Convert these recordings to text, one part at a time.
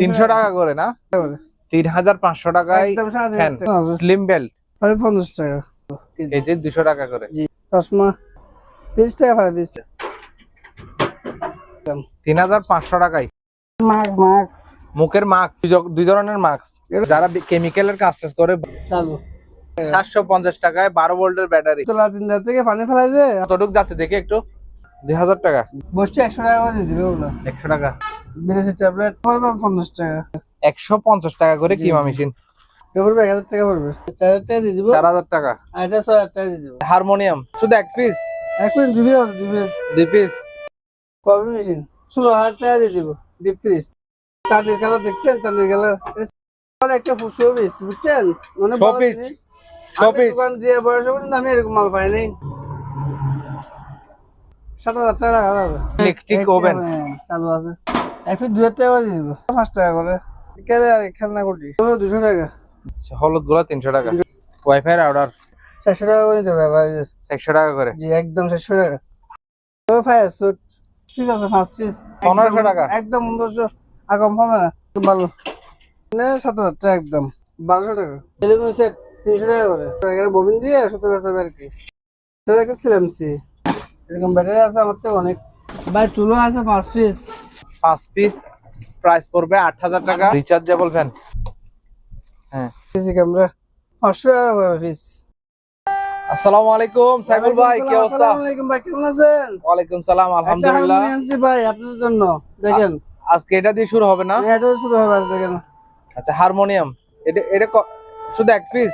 তিনশো টাকা করে না? তিন হাজার পাঁচশো টাকায়। স্লিম বেল্ট পঞ্চাশ টাকা। কেজি দুশো টাকা করে। চশমা। তিরিশ টাকা পিস তিন হাজার পাঁচশো টাকায়। মুখের মাস্ক দুই ধরনের মাস্ক। যারা কেমিক্যালের কাজ টাজ করে সাতশো পঞ্চাশ টাকায় বারো ভোল্টের ব্যাটারি। তোলা তিন হাজার থেকে পানি ফেলাই যে। কতটুক যাচ্ছে দেখি একটু। দুই হাজার টাকা। বসছে একশো টাকা করে দিবে ওগুলো। একশো টাকা। বিদেশি ট্যাবলেট পড়বে পঞ্চাশ টাকা। একশো পঞ্চাশ টাকা করে কিমা মেশিন। পড়বে এক হাজার টাকা পড়বে। চার হাজার টাকা দিয়ে দিব। চার হাজার টাকা। আর এটা ছয় হাজার টাকা দিয়ে দিব। হারমোনিয়াম। শুধু এক পিস এক মিনিট দুই পিস দুই পিস দুই পিস কপি মেশিন? ষোলো হাজার টাকা দিয়ে দিব। ডিপ ফ্রিজ চাঁদের কালার দেখছেন? চাঁদের কালার। একটা ফুসো পিস বুঝছেন? মানে। জিনিস। আমি দোকান দিয়ে বয়স আমি এরকম মাল পাইনি। সাত হাজার টাকা রাখা যাবে Electric একটা, হ্যাঁ, চালু আছে। হাজার টাকা দিয়ে দিব। পাঁচ টাকা করে। আর খেলনা করছি দুশো টাকা। আচ্ছা, হলুদগুলো তিনশো টাকা। ওয়াইফাই রাউটার চারশো টাকা করে নিতে ভাই একশো টাকা করে। জি একদম চারশো টাকা। ফায়ার স্যুট ঠিক আছে পাঁচ পিস। পনেরোশো টাকা। একদম পনেরোশো। আর কম হবে না ভালো। সাত হাজার টাকা একদম। বারোশো টাকা। টেলিফোন সেট তিনশো টাকা করে। এখানে ববিন দিয়ে বেসাবে আর কি তো একটা সিলামসি এরকম ব্যাটারি আছে আমার তো অনেক। ভাই চুলো আছে পাঁচ পিস পাঁচ পিস প্রাইস পড়বে আট হাজার টাকা। রিচার্জেবল ফ্যান হ্যাঁ। ক্যামেরা পাঁচশো টাকা পিস আসসালামু আলাইকুম সাইফুল ভাই কি অবস্থা? আলাইকুম ভাই কেমন আছেন? ওয়ালাইকুম সালাম আলহামদুলিল্লাহ। ভাই আপনার জন্য। দেখেন। আজকে এটা দিয়ে শুরু হবে না? এটা শুরু হবে দেখেন। আচ্ছা হারমোনিয়াম। এটা এটা শুধু এক পিস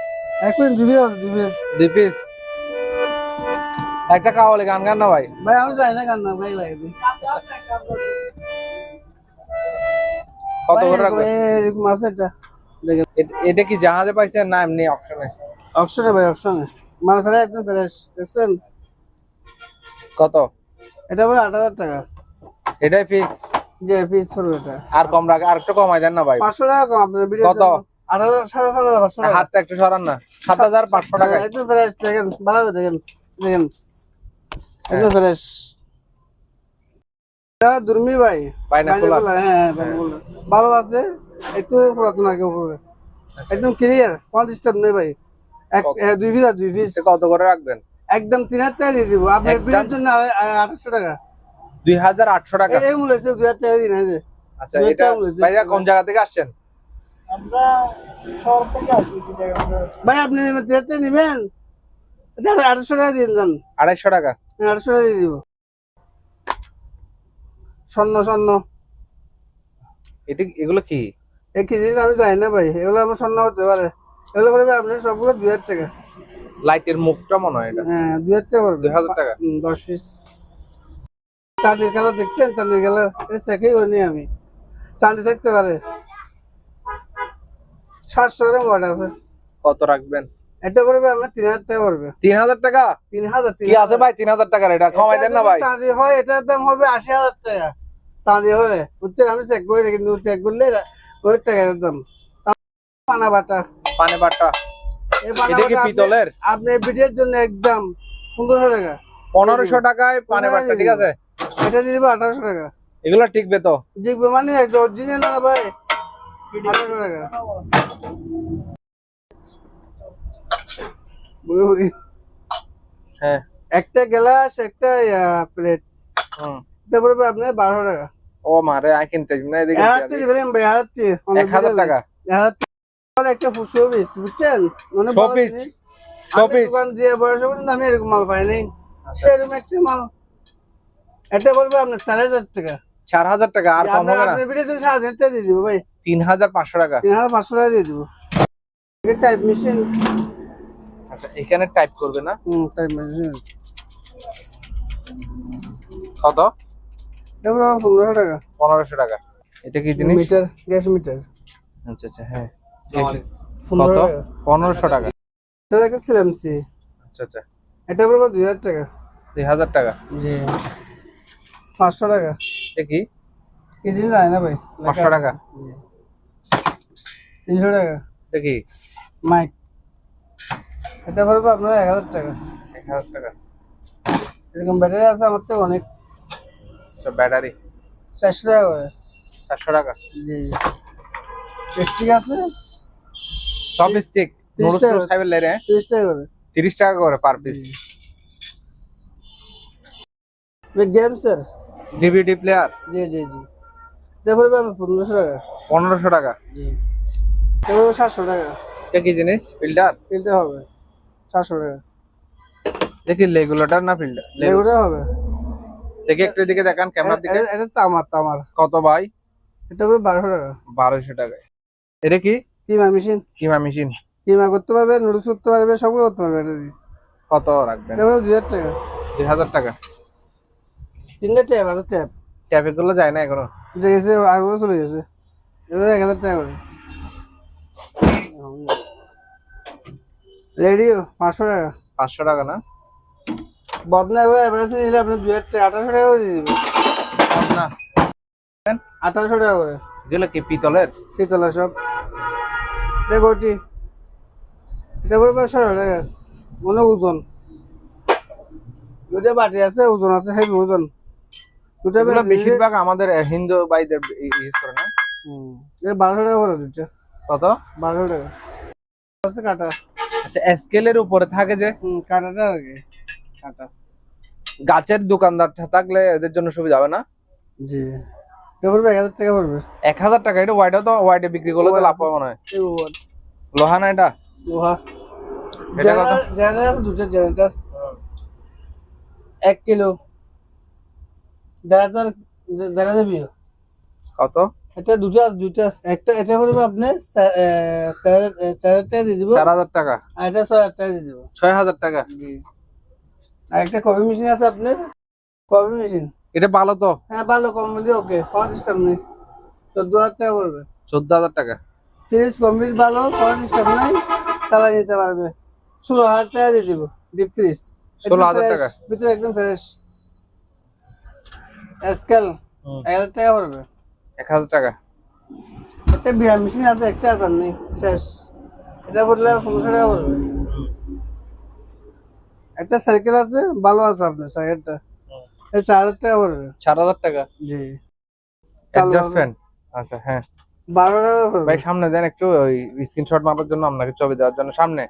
এক পিস দুই পিস দুই পিস একটা কাওয়ালে গান গান না ভাই? ভাই আমি যাই না কান্না ভাই ভাই কত করে রাখবেন এরকম আছে এটা দেখেন। এটা কি জাহাজে পাইছেন না এমনি অপশনে অপশনে ভাই অপশনে মানে ফেরা একদম ফ্রেশ দেখছেন? কত? এটা বলে আট হাজার টাকা। এটাই ফিক্স যে পিস পড়বে এটা। আর কম রাখ আর একটু কমাই দেন না ভাই। পাঁচশো টাকা কম আপনার ভিডিও কত? হাতটা একটু সরান না। সাত হাজার পাঁচশো টাকা। একদম ফ্রেশ দেখেন ভালো দেখেন দেখেন। একদম ফ্রেশ। দুর্মি ভাই Binocular। Binocular, হ্যাঁ হ্যাঁ ভালো আছে একটু উপরে একদম ক্লিয়ার কোন ডিস্টার্ব নেই ভাই। এক দুই পিস আর দুই পিস কত করে রাখবেন? একদম তিন হাজার টাকা দিয়ে দিব। আপনার একদম? বিলের জন্য আঠাশশো টাকা। দুই হাজার আটশো টাকা। এই- মূল্য হচ্ছে দুই হাজার টাকা দিন আছে আচ্ছা এটা ভাইয়া কোন জায়গা থেকে আসছেন? ভাই আপনি নেবেন তিন হাজার টাকা নেবেন? আঠাশশো টাকা দিয়ে যান আড়াইশো টাকা। টাকা দিয়ে দিব। স্বর্ণ স্বর্ণ। এটা এগুলো কি? এই কেজি আমি জানি না ভাই এগুলো আমার স্বর্ণ হতে পারে। এগুলো পড়বে আপনার সবগুলো দুই হাজার টাকা। লাইটের মুখটা মনে হয় এটা। হ্যাঁ দুই হাজার টাকা পড়বে। দুই হাজার টাকা? দশ পিস চাঁদের কালার দেখছেন? চাঁদের কালার এটা চেকই করিনি আমি। চাঁদি থাকতে পারে। সাতশো গ্রাম ওয়াট আছে। কত রাখবেন? এটা পড়বে আমার তিন হাজার টাকা পড়বে। তিন হাজার টাকা? তিন হাজার কি আছে ভাই? তিন হাজার টাকার এটা? কমাই দেন না ভাই। চাঁদি হয় এটার দাম হবে আশি হাজার টাকা। চাঁদি হলে বুঝছেন? আমি চেক করে কিন্তু চেক করলে এটা ওই টাকার দাম। পানা বাটা। পানে বাটা। এটা কি আপনি- পিতলের? আপনি ভিডিওর জন্য একদম পনেরোশো টাকা। পনেরোশো টাকায় পানে বাটা ঠিক আছে? এটা দিয়ে দেবো আঠারোশো টাকা। এগুলো টিকবে তো? জিগবে মানে একদম অরিজিনাল না ভাই? আঠারোশো টাকা। বুঝি। হ্যাঁ। একটা গ্লাস একটা প্লেট হুম। এটা পড়বে আপনার বারোশো টাকা। ও মারে আই কিনতে না এদিকে হাজারটি দিবেন ভাই হাজারটি এক হাজার টাকা। একটা ফুসো পিস বুঝছেন? মানে। দোকান দিয়ে বয়স পর্যন্ত আমি এরকম মাল পাইনি। সেরকম একটা মাল। এটা বলবে আপনার চার হাজার টাকা। চার হাজার টাকা আর কম হবে না? আপনার ভিডিও সাড়ে তিন টাকা দিয়ে দিব ভাই। তিন হাজার পাঁচশো টাকা। তিন হাজার পাঁচশো টাকা দিয়ে দিব। টাইপ মেশিন আচ্ছা এখানে টাইপ করবে না? হুম টাইপ মেশিন কত? পনেরোশো টাকা। পনেরোশো টাকা। এটা কি জিনিস? Meter gas meter. আচ্ছা আচ্ছা হ্যাঁ। কত? পনেরোশো টাকা। তো একটা সিলামসি আচ্ছা আচ্ছা। এটা পড়বে দুই হাজার টাকা। দুই হাজার টাকা? জি। পাঁচশো টাকা। এটা কি? কেজি যায় না ভাই। পাঁচশো। টাকা? জি। তিনশো টাকা। এটা কি? মাইক। এটা পড়বে আপনার এক হাজার টাকা। এক হাজার টাকা। এরকম ব্যাটারি আছে আমার তো অনেক। আচ্ছা ব্যাটারি? চারশো টাকা করে। চারশো টাকা? জি ঠিক আছে? সব স্টিক তিরিশ টাকা। করে। তিরিশ টাকা করে। Per piece game sir DVD player জি। জি জি তারপরে আমি পনেরোশো টাকা। পনেরোশো টাকা? জি। তারপরে সাতশো টাকা। এটা কি জিনিস? ফিল্টার কিনতে হবে। টাকা। দেখি লেগুলেটার না ফিল্টার এগুলো হবে। দেখি একটু দিকে দেখান ক্যামেরার দিকে। এটা তামার তামার। কত ভাই? এটা করে বারোশো টাকা। বারোশো টাকায় এটা কি? কিমা মেশিন। কিমা মেশিন। কিমা করতে পারবে নুডলস করতে পারবে সবগুলো করতে পারবে এটা কত রাখবেন? এটা দুই হাজার টাকা। দুই হাজার টাকা। তিনটে ট্যাপ আছে ট্যাপ। ট্যাফিকগুলো যায় না এখনও? যে গেছে আগুলো চলে গেছে। এক হাজার টাকা করে। রেডিও পাঁচশো টাকা। পাঁচশো টাকা না? বদনা এবার এভারেজ নিলে আপনি দুই হাজার টাকা আঠারোশো টাকা করে দিয়ে দিবেন। কম না আঠারোশো টাকা করে। এগুলো কি পিতলের? শীতলা সব। দেখোটি এটা করে পাঁচশো টাকা মনে ওজন। দুটা বাটি আছে ওজন আছে হেভি ওজন। দুটা বেশিরভাগ আমাদের হিন্দু ভাইদের ইউজ করে না? হুম বারোশো টাকা করে দুটা কত? বারোশো টাকা। আছে কাটা। আচ্ছা স্কেলের উপরে থাকে যে কাটাটা আর কাটা। গাছের দোকানদার থাকলে এদের জন্য সুবিধা হবে না? জি। পড়বে এক হাজার টাকা পড়বে। এক হাজার টাকা এটা তো ওয়াইডে বিক্রি করলে তো লাভ পাবো না লোহা না এটা? লোহা? দুটো জেনারেটর এক কিলো। দেখা যার দেখা যাবি কত? এটা দুটো দুটো একটা এটা পড়বে আপনি চার হাজার- টাকা দিয়ে দিব। চার হাজার টাকা। আর এটা ছয় হাজার টাকা দিয়ে দিব। ছয় হাজার টাকা। জি। আর একটা কফি মেশিন আছে আপনার? Coffee machine? এটা ভালো তো? হ্যাঁ ভালো কোম্পানি ওকে। কোনো ডিস্টার্ব নেই। চোদ্দ হাজার টাকা পড়বে। চোদ্দ হাজার টাকা। সিরিজ কমপ্লিট ভালো কোনো ডিস্টার্ব নাই। চালাই নিতে পারবে। ষোলো হাজার টাকা দিয়ে দিব। ডিপ ফ্রিজ 16,000 টাকা। ভিতরে একদম ফ্রেশ স্কেল। এক হাজার টাকা পড়বে। এক হাজার টাকা। একটা বিয়ার মেশিন আছে একটা আছে নেই শেষ। এটা পড়লে পনেরোশো টাকা পড়বে। একটা সাইকেল আছে ভালো আছে আপনার সাইকেলটা। এই চার হাজার টাকা পড়বে। চার হাজার টাকা? জি। অ্যাডজাস্ট ফ্যান আচ্ছা হ্যাঁ। বারো টাকা পড়বে। ভাই সামনে দেন একটু ওই স্ক্রিনশট মারার জন্য আপনাকে ছবি দেওয়ার জন্য সামনে।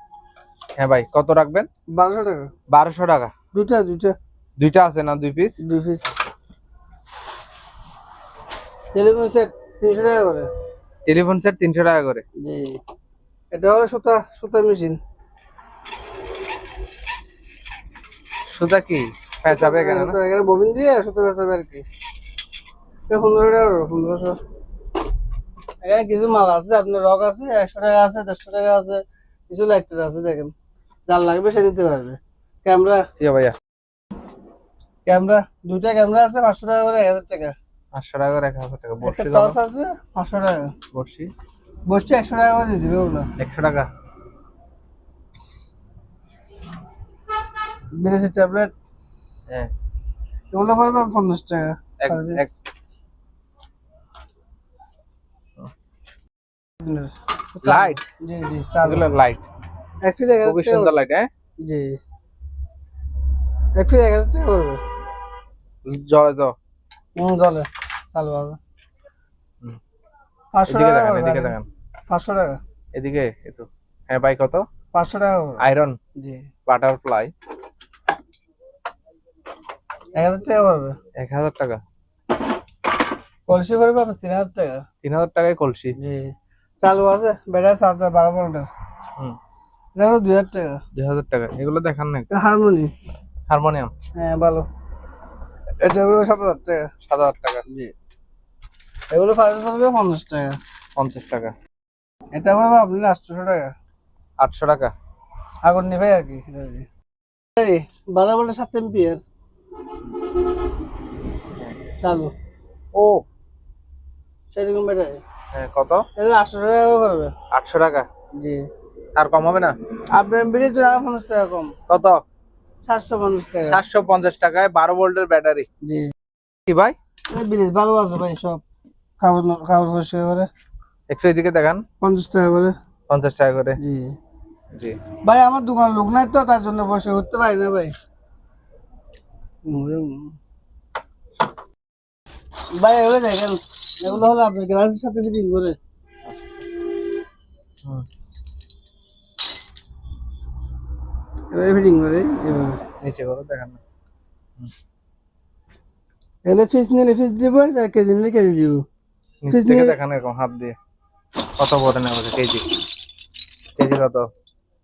হ্যাঁ ভাই কত রাখবেন? বারোশো টাকা। বারোশো টাকা। দুইটা দুইটা। দুইটা আছে না দুই পিস দুই পিস টেলিফোন সেট তিনশো টাকা করে। টেলিফোন সেট তিনশো টাকা করে। জি। এটা হলো সুতা সুতা মেশিন। সুতা কি? পেঁচাবে কেন না? সুতা এখানে ববিন দিয়ে সুতা বেচাবে আর কি। এটা পনেরো টাকা পনেরোশো। এখানে কিছু মাল আছে আপনার রক আছে একশো টাকা আছে দেড়শো টাকা আছে কিছু লাইটার আছে দেখেন। যার লাগবে সে নিতে পারবে। ক্যামেরা ঠিক আছে ভাইয়া। ক্যামেরা দুইটা ক্যামেরা আছে পাঁচশো টাকা করে এক হাজার টাকা। পাঁচশো টাকা করে এক হাজার টাকা। একটা বড়শি টস আছে? পাঁচশো টাকা। বড়শি? বসছে একশো টাকা করে দিয়ে দিবে ওগুলো। একশো টাকা। বিদেশি ট্যাবলেট? হ্যাঁ। এগুলো পড়বে পঞ্চাশ টাকা। লাইট জি জি চালু। লাইট এক ফিট এক হাজার খুবই সুন্দর লাইট হ্যাঁ? জি। এক হাজার টাকা পড়বে জলে তো হুম জলে। চালু আছে পাঁচশো টাকা এদিকে দেখেন। পাঁচশো টাকা। এদিকে এতো হ্যাঁ ভাই কত? পাঁচশো টাকা আয়রন? জি। বাটারফ্লাই? এক হাজার টাকা পড়বে এক হাজার টাকা। কলসি পড়বে আপনার তিন হাজার টাকা। তিন হাজার টাকায় কলসি? জি। চালু আছে ব্যাটারি চার্জার বারো হুম। এটা দুই হাজার টাকা। দুই হাজার টাকা। এগুলো দেখান না। হারমোনি। হারমোনিয়াম? হ্যাঁ ভালো। এটা হলো সাত হাজার টাকা। সাত হাজার টাকা। জি। এগুলো ফাইভ পড়বে পঞ্চাশ টাকা। পঞ্চাশ টাকা। এটা পড়বে আপনি আটশোশো টাকা। আটশো টাকা। আগুন নিবে আর কি এই বারো ভোল্টের সাত এম্পিয়ার চালু। ও। সেরকম ব্যাটারি হ্যাঁ কত? এগুলো আটশো টাকা পড়বে। আটশো টাকা? জি। আর কম হবে না? আপনার এমপির জন্য আরও পঞ্চাশ টাকা কম। কত? সাতশো পঞ্চাশ টাকা। সাতশো পঞ্চাশ টাকায় বারো ভোল্টের ব্যাটারি জি। কি ভাই? বিলিশ ভালো আছে ভাই সব। খাবার খাবার পরিষ্কার করে একটু এদিকে দেখান। পঞ্চাশ টাকা করে। পঞ্চাশ টাকা করে। জি। জি। ভাই আমার দোকান লোক নাই তো তার জন্য পরিষ্কার করতে পারি না ভাই। ভাই এগুলো দেখেন এগুলো হলো আপনি গ্লাসের সাথে ফিটিং করে। এভাবে ফিটিং করে এভাবে। নিচে করো দেখান না। এলে ফিস নিলে ফিস দিব আর কেজি নিলে কেজি দিব। নিচ থেকে দেখান এরকম হাত দিয়ে। কত পড়ে নেবে কেজি। কেজি কত?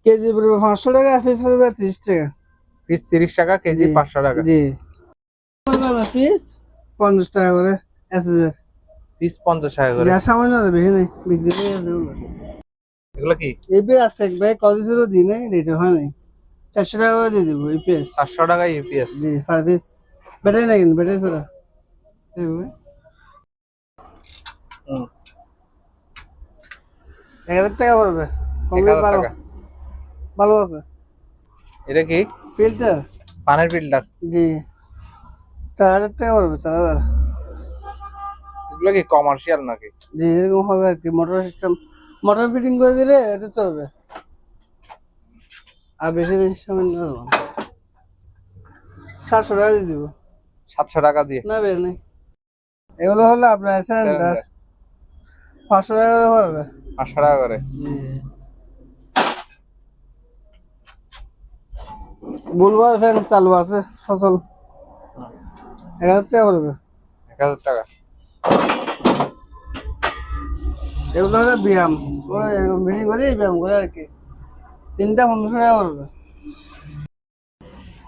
কেজি পড়বে পাঁচশো টাকা ফিস পড়বে ত্রিশ টাকা। পিস তিরিশ টাকা কেজি পাঁচশো টাকা। জি। ফিস পঞ্চাশ টাকা করে হাজার পিস পঞ্চাশ টাকা করে। যা সামান্য আছে বেশি নেই বিক্রি করে এগুলো। কি? এপিএস আছে এক ভাই ছিল দিই নাই রেট হয় নাই। চারশো টাকা করে দিয়ে দেবো এপিএস। চারশো টাকা ইউপিএস জি পার পিস ব্যাটারি না কিন্তু ব্যাটারি ছাড়া। এক হাজার টাকা পড়বে। ভালো। ভালো আছে। এটা কি? ফিল্টার? পানের ফিল্টার। জি। চার হাজার টাকা পড়বে চার হাজার। এগুলো কি কমার্শিয়াল নাকি? জি এরকম হবে আর কি। মোটর সিস্টেম মোটর ফিটিং করে দিলে এটা চলবে। আর বেশি বেশি সময় না। সাতশো টাকা দিয়ে দিব। সাতশো টাকা দিয়ে। না বের নেই। এগুলো হলো আপনার পাঁচশো টাকা করে পড়বে। পাঁচশো টাকা করে। বুলবার ফ্যান চালু আছে সচল। এক হাজার টাকা পড়বে। এক হাজার টাকা। এগুলো হলো ব্যায়াম। ওই মিটিং করে ব্যায়াম করে আর কি। তিনটা পনেরোশো টাকা পড়বে।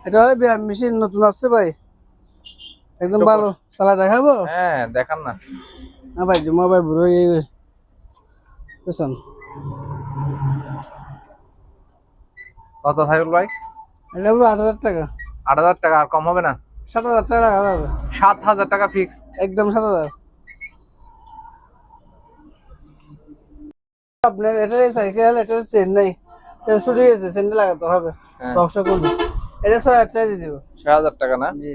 এটা হলো ব্যায়াম মেশিন নতুন আসছে ভাই। একদম ভালো। চালা দেখাবো? হ্যাঁ দেখান না। হ্যাঁ ভাই জমা ভাই বুড়ো বুঝছেন? কত সাইকেল ভাই? এটা হলো আট হাজার টাকা। আট হাজার টাকা আর কম হবে না? সাত হাজার টাকা রাখা যাবে। সাত হাজার টাকা ফিক্স একদম সাত হাজার। আপনার এটা সাইকেল এটা চেন্নাই। সেন্স ছুটে গেছে সেন্টে লাগাতে হবে। হ্যাঁ। বক্স করবে এটা ছয় হাজার টাকা দিয়ে দেবো। ছয় হাজার টাকা না? জি।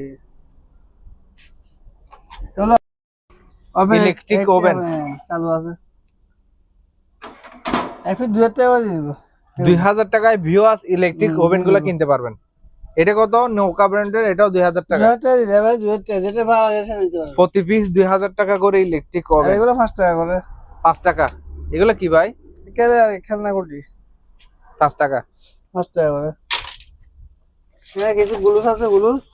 একটা- oven। হ্যাঁ, চালু আছে। দুই হাজার টাকা দিয়ে দেবো। দুই হাজার টাকায় ভিওয়াস ইলেকট্রিক ওভেনগুলো কিনতে পারবেন। এটা কত? নৌকা ব্র্যান্ডের এটাও দুই হাজার টাকা। হাজার টাকা দিলে ভাই দুই হাজার টাকা যেটা ভালো সেটা নিতে পারবে। প্রতি পিস দুই হাজার টাকা করে ইলেকট্রিক ওভেন এগুলো পাঁচ টাকা করে। পাঁচ টাকা। এগুলো কি ভাই? আর খেলনা করছি পাঁচ টাকা। পাঁচ টাকা করে। হ্যাঁ কিছু গ্লুস আছে গ্লুস।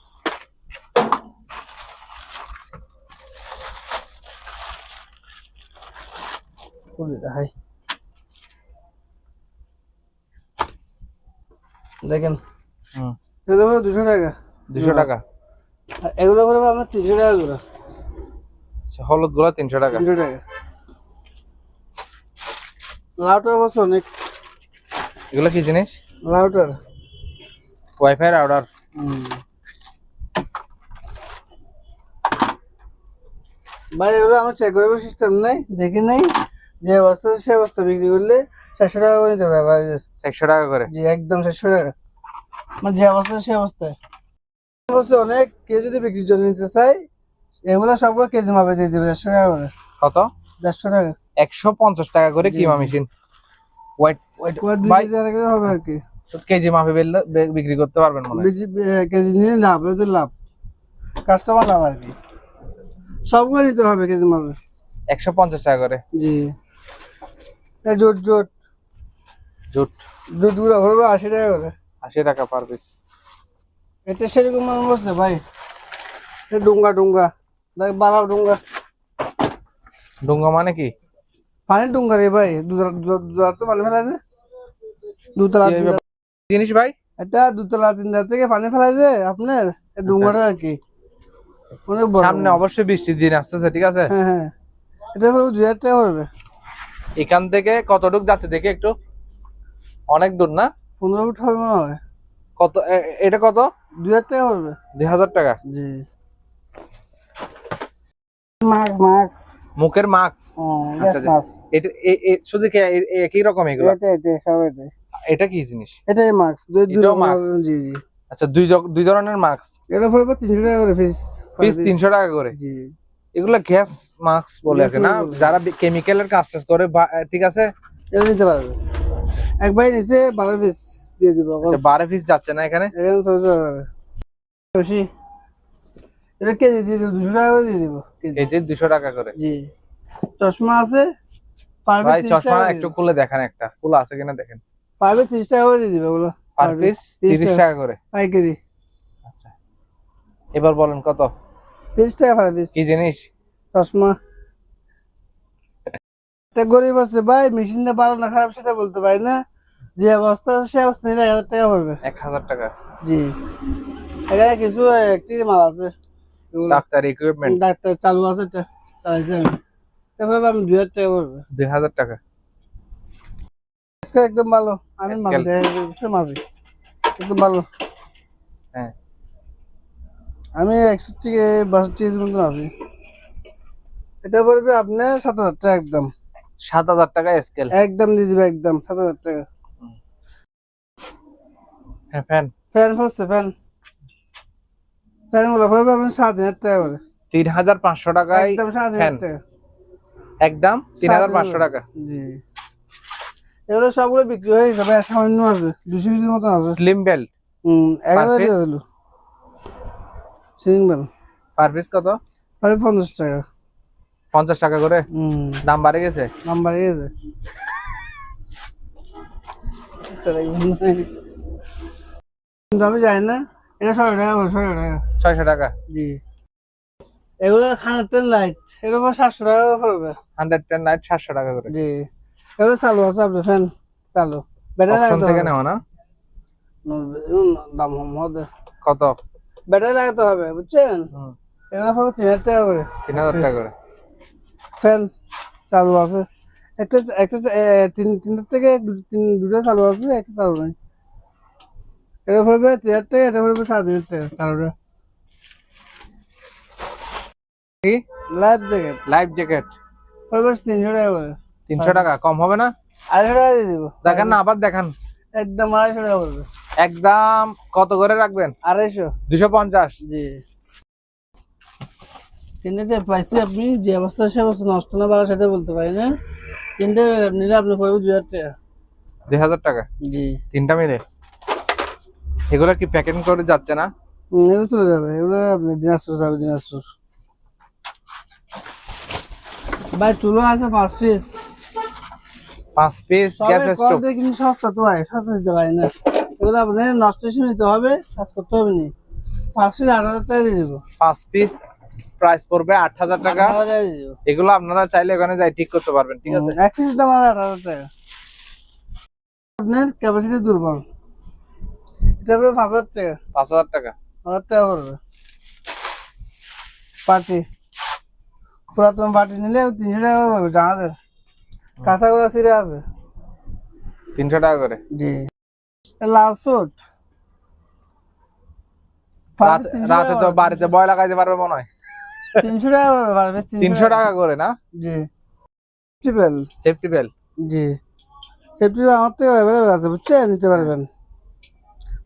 হাই দেখেন হুম। এগুলো দুশো টাকা। দুশো টাকা? এগুলো পড়বে আপনার তিনশো টাকা জোড়া। আচ্ছা, হলুদগুলো তিনশো টাকা। তিনশো টাকা। লাউটার অবশ্য অনেক। এগুলো কি জিনিস? লাউটার। ওয়াইফাই রাউটার ভাই এগুলো আমার চেক করার সিস্টেম নাই দেখি নাই। যে অবস্থা সে অবস্থা বিক্রি করলে চারশো টাকা করে নিতে পারবে ভাই। একশো টাকা করে? জি একদম চারশো টাকা। মানে যে অবস্থা সে অবস্থায় অবস্থা অনেক কেউ যদি বিক্রির জন্য নিতে চাই এগুলো সবগুলো কেজি মাপে দিয়ে দেবে দেড়শো টাকা করে। কত? দেড়শো টাকা। একশো পঞ্চাশ টাকা করে কিমা মেশিন? ওয়াইট ওয়াইট ওই দুই কেজি হবে আর কি। কেজি মাপে বিক্রি করতে পারবেন মনে কেজি নিয়ে লাভ ওদের লাভ। কাস্টমার লাভ আর কি। সবগুলো নিতে হবে কেজি মাপে। একশো পঞ্চাশ টাকা করে? জি। জোট জোট। জুট। জোটগুলো হবে আশি টাকা করে। আশি টাকা পার পিস এটা সেরকম মানুষ বসছে ভাই। ডুঙ্গা ডুঙ্গা। দেখ বালা ডুঙ্গা। ডুঙ্গা মানে কি? পানি ডুঙ্গা রে ভাই। দুতলা তো পানি ফেলা যায় দুতলা জিনিস ভাই? এটা দুতলা তিনতলা থেকে পানি ফেলা যায় আপনার ডুঙ্গাটা আর কি। অনেক বড়। সামনে অবশ্যই বৃষ্টির দিন আসতেছে ঠিক আছে? হ্যাঁ হ্যাঁ। এটা দুই হাজার টাকা পড়বে এখান থেকে কতটুক যাচ্ছে দেখি একটু। অনেক দূর না? পনেরো ফুট হবে মনে হয়। কত এটা কত? দুই হাজার টাকা পড়বে। দুই হাজার টাকা? জি। মাস্ক মাস্ক মুখের মাস্ক আচ্ছা, আচ্ছা। এটা শুধু একই রকম এগুলো? এটা কি জিনিস? মাস্ক দুই দুই? জি জি। আচ্ছা দুই দুই ধরনের মাস্ক তিনশো টাকা করে ফিস পিস তিনশো টাকা করে? জি। এগুলো গ্যাস মাস্ক বলে আছে না। যারা কেমিক্যালের কাজ টাজ করে ঠিক আছে? এটা নিতে পারবে। এক ভাই নিচে বারো পিস দিয়ে দিব আচ্ছা, বারো পিস যাচ্ছে না এখানে? এটা কেজি দিয়ে দিব দুশো টাকা করে দিয়ে দিব কেজি। কেজি দুশো টাকা করে। জি। চশমা আছে ভাই চশমা একটু খুলে দেখেন একটা। খোলা আছে কিনা দেখেন। পারবে তিরিশ টাকা করে দিয়ে দিবে ওগুলো পার পার পিস তিরিশ টাকা করে। পাইকারি। আচ্ছা। এবার বলেন কত? তিরিশ টাকা পার পিস কি জিনিস? চশমা। একটা গরিব আছে ভাই মেশিনটা ভালো না খারাপ সেটা বলতে পারি না। যে অবস্থা সে অবস্থা নিলে এক হাজার টাকা পড়বে। এক হাজার টাকা। জি। এখানে কিছু একটি মাল আছে। ডাক্তার ইকুইপমেন্ট ডাক্তার চালু আছে চালাইছি আমি। তারপরে আমি দুই হাজার টাকা পড়বে। দুই হাজার টাকা। একদম ভালো। আমি মাপি একদম ভালো। হ্যাঁ। আমি একষট্টি বাষট্টি কেজি মতন আছি। এটা পড়বে আপনার সাত হাজার টাকা একদম। সাত হাজার টাকা স্কেল একদম দিয়ে দিবে একদম সাত হাজার টাকা। হ্যাঁ ফ্যান ফ্যান পড়ছে ফ্যান ফ্যানগুলো পড়বে আপনার সাত হাজার টাকা করে। তিন হাজার পাঁচশো টাকায় একদম সাত হাজার টাকা। একদম তিন হাজার পাঁচশো টাকা। জি। এগুলো সবগুলো বিক্রি হয়ে আর সামান্য আছে দুশো কেজির মতন আছে। স্লিম বেল্ট হুম এক হাজার সিলিং বেল পার পিস কত? তাহলে পঞ্চাশ টাকা। পঞ্চাশ টাকা করে? হুম। দাম বাড়ে গেছে? দাম বাড়ে গেছে। আমি জানি না এটা ছয়শো টাকা ছয়শো টাকা। ছয়শো টাকা। জি। এগুলো খানের তেল লাইট এগুলো সাতশো টাকা পড়বে। হান্ড্রেড টেন নাইট সাতশো টাকা করে। জি। এগুলো চালু আছে আপনার ফ্যান চালু। ব্যাটারি লাগাতে থেকে নেওয়া না? দাম হবে। কত? ব্যাটারি লাগাতে হবে বুঝছেন? এগুলো তিন হাজার টাকা করে। তিন হাজার টাকা করে। ফ্যান চালু আছে। একটা একটা তিন তিনটার থেকে তিন দুটো চালু আছে একটা চালু নেই। এটা পড়বে তিন হাজার টাকা এটা পড়বে সাড়ে তিন হাজার টাকা চালুটা। কি? Life jacket. Life jacket. পড়বে তিনশো টাকা করে। তিনশো টাকা কম হবে না? আড়াইশো টাকা দিয়ে দিব। দেখেন না আবার দেখান। একদম আড়াইশো টাকা পড়বে একদম কত করে রাখবেন? আড়াইশো। দুশো পঞ্চাশ। জি। তিনটে পাইছি আপনি যে অবস্থা সে অবস্থা নষ্ট না পারা সেটা বলতে পারি না। তিনটে নিলে আপনি পড়বে দুই হাজার টাকা। দুই হাজার টাকা? জি। তিনটা মিলে? এগুলো কি প্যাকেট করে যাচ্ছে না? এগুলো চলে যাবে এগুলো আপনি দিনাজপুর যাবে দিনাজপুর। ভাই চুলো আছে পাঁচ পিস পাঁচ পিস গ্যাস সবাই কল দিয়ে কিন্তু সস্তা তো ভাই সস্তা দিতে পারি না। এগুলো আপনি নষ্ট হিসেবে নিতে হবে কাজ করতে হবে নি। পাঁচ পিস আট হাজার টাকা দিয়ে দেবো। পাঁচ পিস প্রাইস পড়বে আট হাজার টাকা। এগুলো আপনারা চাইলে ওখানে যাই ঠিক করতে পারবেন ঠিক আছে? এক পিসের দাম আট হাজার টাকা। আপনার ক্যাপাসিটি দুর্বল। এটা পড়বে পাঁচ হাজার টাকা। পাঁচ হাজার টাকা। হাজার টাকা পড়বে। পার্টি। পুরাতন পার্টি নিলে তিনশো টাকা পড়বে জাহাজের কাঁচাগুলো সিরে আছে। তিনশো টাকা করে? জি। লাল রাতে তো বাড়িতে বয় লাগাইতে পারবে মনে হয়। তিনশো টাকা করে পারবে তিনশো টাকা। করে না? জি। সেফটি বেল সেফটি বেল জি। সেফটি বেল আমার থেকে অ্যাভেলেবেল আছে বুঝছেন? নিতে পারবেন।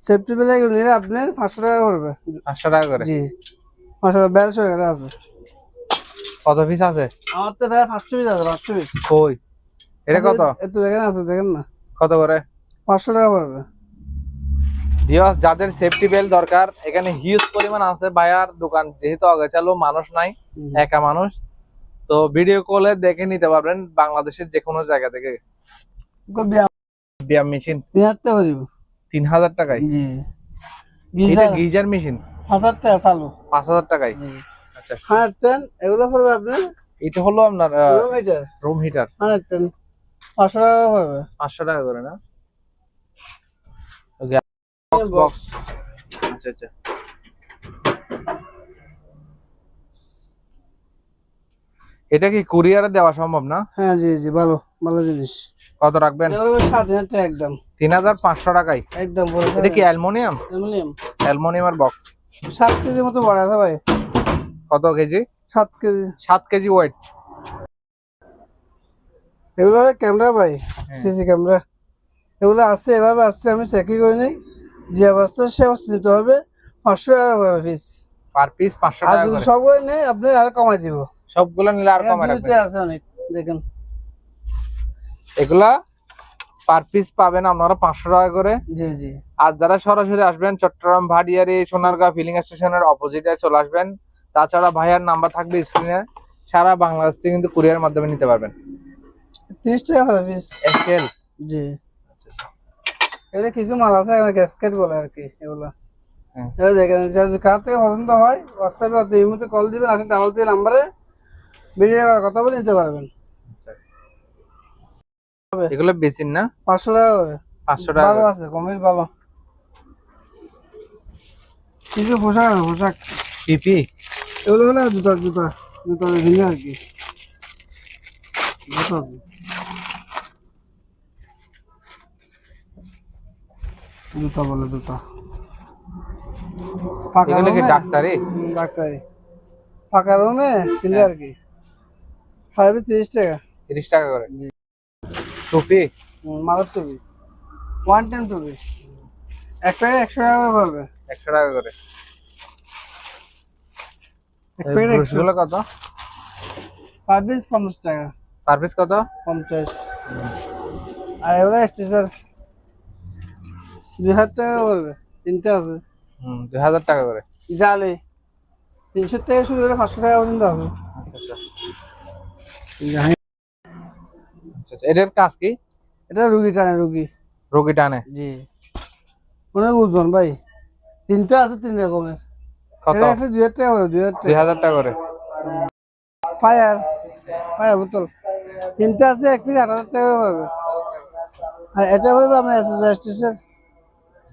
সেফটি বেল নিলে আপনার পাঁচশো টাকা পড়বে পাঁচশো টাকা করে? জি। পাঁচশো টাকা ব্যালশো টাকা আছে। কত পিস আছে? আমার তো প্রায় পাঁচশো পিস আছে পাঁচশো পিস কই? এটা কত? একটু দেখেন আছে দেখেন না। কত করে? পাঁচশো টাকা পড়বে। ভিউয়ার্স যাদের সেফটি বেল দরকার এখানে হিউজ পরিমাণ আছে ভাইয়ার দোকান। যেহেতু আগে চালু মানুষ নাই একা মানুষ। তো ভিডিও কলে দেখে নিতে পারবেন বাংলাদেশের যে কোনো জায়গা থেকে। ব্যায়াম মেশিন তিন হাজার হাজার টাকায়। এটা গিজার মেশিন হাজার টাকা চালু। পাঁচ হাজার টাকায়। জি। আচ্ছা। টেন এগুলো পড়বে আপনার? এটা হলো আপনার room heater room heater ten পাঁচশো টাকা পড়বে। পাঁচশো টাকা করে না? বক্স আচ্ছা আচ্ছা। এটা কি কুরিয়ারে দেওয়া সম্ভব না? হ্যাঁ জি জি ভালো ভালো জিনিস। কত রাখবেন? সাত হাজার টাকা একদম। তিন হাজার পাঁচশো টাকায়। একদম এটা কি অ্যালমোনিয়াম? অ্যালুমিনিয়াম। অ্যালমোনিয়ামের বক্স সাত কেজি মতো বড় আছে ভাই। কত কেজি? সাত কেজি। সাত কেজি ওয়েট এগুলো ক্যামেরা ভাই সিসি ক্যামেরা। এগুলো আছে এভাবে আসছে আমি চেকই করি নাই যে অবস্থা সে অবস্থা নিতে হবে। পাঁচশো টাকা করে পিস পার পিস পাঁচশো আর টাকা যদি সবগুলো নেই আপনি আর কমাই দিব। সবগুলো নিলে আর কমে এখানে রাখবেন? আছে অনেক দেখেন। এগুলা পার পিস পাবেন আপনারা পাঁচশো টাকা করে। জি জি। আর যারা সরাসরি আসবেন চট্টগ্রাম ভাটিয়ারি সোনারগাঁ ফিলিং স্টেশনের অপোজিটে চলে আসবেন। তাছাড়া ভাইয়ার নাম্বার থাকবে স্ক্রিনে সারা বাংলাদেশ থেকে কিন্তু কুরিয়ার মাধ্যমে নিতে পারবেন। তিরিশ টাকা পিস এক্সেল জি। এগুলো কিছু মাল আছে গ্যাসকেট বলে আর কি এগুলো। হ্যাঁ। দেখেন যদি কার থেকে পছন্দ হয় হোয়াটসঅ্যাপে অত এই মুহূর্তে কল দিবেন আসলে ডাবল দিয়ে নাম্বারে ভিডিও কথা বলে নিতে পারবেন। এগুলো বেশি না? পাঁচশো টাকা করে। পাঁচশো টাকা ভালো আছে কমির ভালো। কিছু পোশাক আছে পোশাক। পিপি? এগুলো হলো জুতা জুতা জুতা ভিন্ন আর কি। জুতা জুতা বলে জুতা। ফাঁকা রুমে- ডাক্তারি? ডাক্তারি। ফাঁকা রুমে কিনতে আর কি। ফাইভে তিরিশ টাকা। তিরিশ টাকা করে? টুপি? মাদার টুপি। ওয়ান টেন টুপি। এক প্যাকেট একশো টাকা করে পড়বে। একশো টাকা করে। এক প্যাকেট একশো কত? পার পিস পঞ্চাশ টাকা। পার পিস কত? পঞ্চাশ। আর এগুলো স্টেশন দুই হাজার টাকা পড়বে তিনটে আছে। হুম দুই হাজার টাকা করে। জালে। তিনশো টাকা শুরু করে পাঁচশো টাকা পর্যন্ত আছে। আচ্ছা আচ্ছা। আচ্ছা আচ্ছা। এটার কাজ কি? এটা রুগী টানে রুগী। রোগী টানে? জি। অনেক ওজন ভাই? তিনটে আছে তিন রকমের। কত? দুই হাজার টাকা পড়বে দুই হাজার দুই হাজার টাকা করে। ফায়ার ফায়ার বোতল। তিনটে আছে এক পিস আট হাজার টাকা করে পড়বে। আর এটা পড়বে আপনার স্টেশন